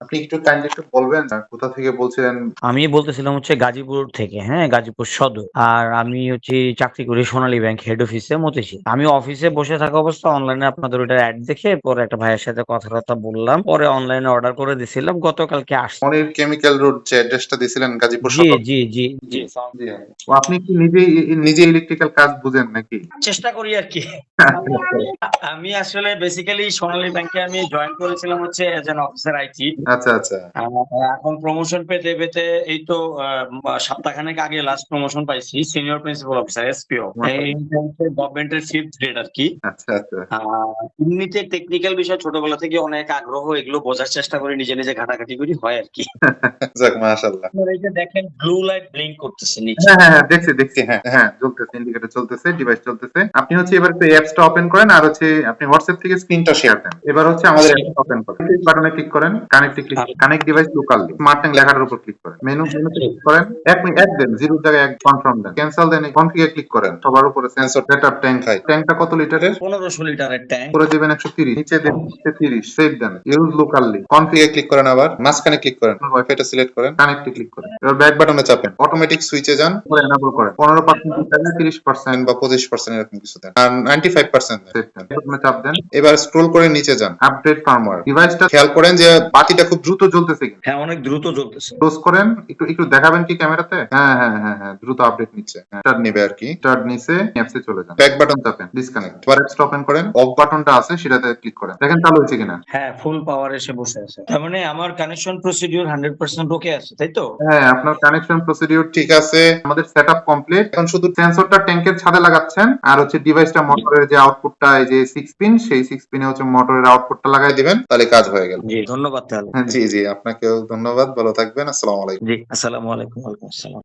আপনি একটু কাইন্ডলি একটু বলবেন কোথা থেকে বলছিলেন? আমি বলতেছিলাম হচ্ছে গাজীপুর থেকে হ্যাঁ গাজীপুর সদর। আর আমি হচ্ছে চাকরি করি সোনালী ব্যাংক হেড অফিসে মতিঝিল। আমি অফিসে বসে থাকা অবস্থা অনলাইনে আপনাদের ওটা অ্যাড দেখে পরে একটা ভাইয়ের সাথে কথাবার্তা বললাম পরে অনলাইনে অর্ডার করে দিছিলাম গতকালকে আসছে মনির কেমিক্যাল রোড যে অ্যাড্রেসটা দিয়েছিলেন গাজীপুর জি সদর? জি জি জি। জি। আপনি কি নিজে নিজে ইলেকট্রিক্যাল কাজ বুঝেন নাকি? চেষ্টা করি আর কি। আমি আসলে বেসিক্যালি সোনালী ব্যাংকে আমি জয়েন করেছিলাম হচ্ছে এজ এন অফিসার আইটি আচ্ছা আচ্ছা। এখন প্রমোশন পেতে পেতে এই তো সপ্তাহখানেক আগে লাস্ট প্রমোশন পাইছি সিনিয়র প্রিন্সিপাল অফিসার এসপিও গভর্নমেন্টের ফিফথ গ্রেড আর কি। আচ্ছা আচ্ছা। এমনিতে টেকনিক্যাল বিষয় ছোটবেলা থেকে অনেক আগ্রহ এগুলো বোঝার চেষ্টা করি নিজে নিজে ঘাটাঘাটি করি হয় আর কি। যাক মাশাআল্লাহ। এই যে দেখেন ব্লু লাইট ব্লিঙ্ক করতেছে নিচে। হ্যাঁ হ্যাঁ হ্যাঁ, দেখছি দেখছি হ্যাঁ হ্যাঁ চলতেছে ইন্ডিকেটর চলতেছে ডিভাইস চলতেছে। আপনি হচ্ছে এবার অ্যাপসটা ওপেন করেন আর হচ্ছে আপনি হোয়াটসঅ্যাপ থেকে স্ক্রিনটা শেয়ার দেন। এবার হচ্ছে আমাদের অ্যাপস ওপেন করেন। বাটনে ক্লিক করেন কানেক্টে click connect device locally smart লেখাটার উপর ক্লিক করেন। মেনু মেনুতে ক্লিক করেন। এক মিনিট এক দেন জিরো জায়গায় এক কনফার্ম দেন। ক্যান্সেল দেন কনফিগে ক্লিক করেন। সবার উপরে সেন্সর সেটআপ ট্যাঙ্ক হাই ট্যাঙ্কটা কত লিটারের পনেরোশো লিটারের ট্যাঙ্ক করে দিবেন একশো তিরিশ নিচে দেন তিরিশ সেভ দেন। ইউজ লোকালি কনফিগে ক্লিক করেন আবার। মাঝখানে ক্লিক করেন। ওয়াইফাইটা সিলেক্ট করেন। কানেক্টে ক্লিক করেন। এবার ব্যাক বাটনে চাপেন। অটোমেটিক সুইচে যান। পরে এনাবল করেন। পনেরো পার্সেন্ট তিরিশ পার্সেন্ট বা পঁচিশ পার্সেন্ট এরকম কিছু দেন। আর নাইনটি ফাইভ পার্সেন্ট সেভ দেন। চাপ দেন। এবার স্ক্রোল করে নিচে যান। আপডেট ফার্মওয়্যার ডিভাইসটা খেয়াল করেন যে বাতিটা খুব দ্রুত জ্বলতেছে হ্যাঁ অনেক দ্রুত চলতেছে ক্লোজ করেন একটু একটু দেখাবেন কি ক্যামেরাতে? হ্যাঁ হ্যাঁ হ্যাঁ হ্যাঁ দ্রুত আপডেট নিচ্ছে। স্টার্ট নেবে আর কি। স্টার্ট নিচে অ্যাপসে চলে যান। ব্যাক বাটন চাপেন ডিসকানেক্ট ওপেন করেন। অফ বাটনটা আছে সেটাতে ক্লিক করেন। দেখেন চালু হয়েছে কিনা। হ্যাঁ ফুল পাওয়ার এসে বসে আছে। তার মানে আমার connection procedure hundred percent okay আছে তাই তো? হ্যাঁ আপনার কানেকশন প্রসিডিউর ঠিক আছে। আমাদের সেটআপ কমপ্লিট এখন শুধু সেন্সরটা ট্যাঙ্কের ছাদে লাগাচ্ছেন আর হচ্ছে ডিভাইসটা মোটরের যে আউটপুটটা এই যে সিক্স পিন সেই সিক্স পিনে হচ্ছে মোটরের আউটপুটটা লাগাই দিবেন তাহলে কাজ হয়ে গেল। জি ধন্যবাদ তাহলে। হ্যাঁ জি জি আপনাকেও ধন্যবাদ ভালো থাকবেন আসসালামু আলাইকুম। জি আসসালামু আলাইকুম ওয়ালাইকুম আসসালাম।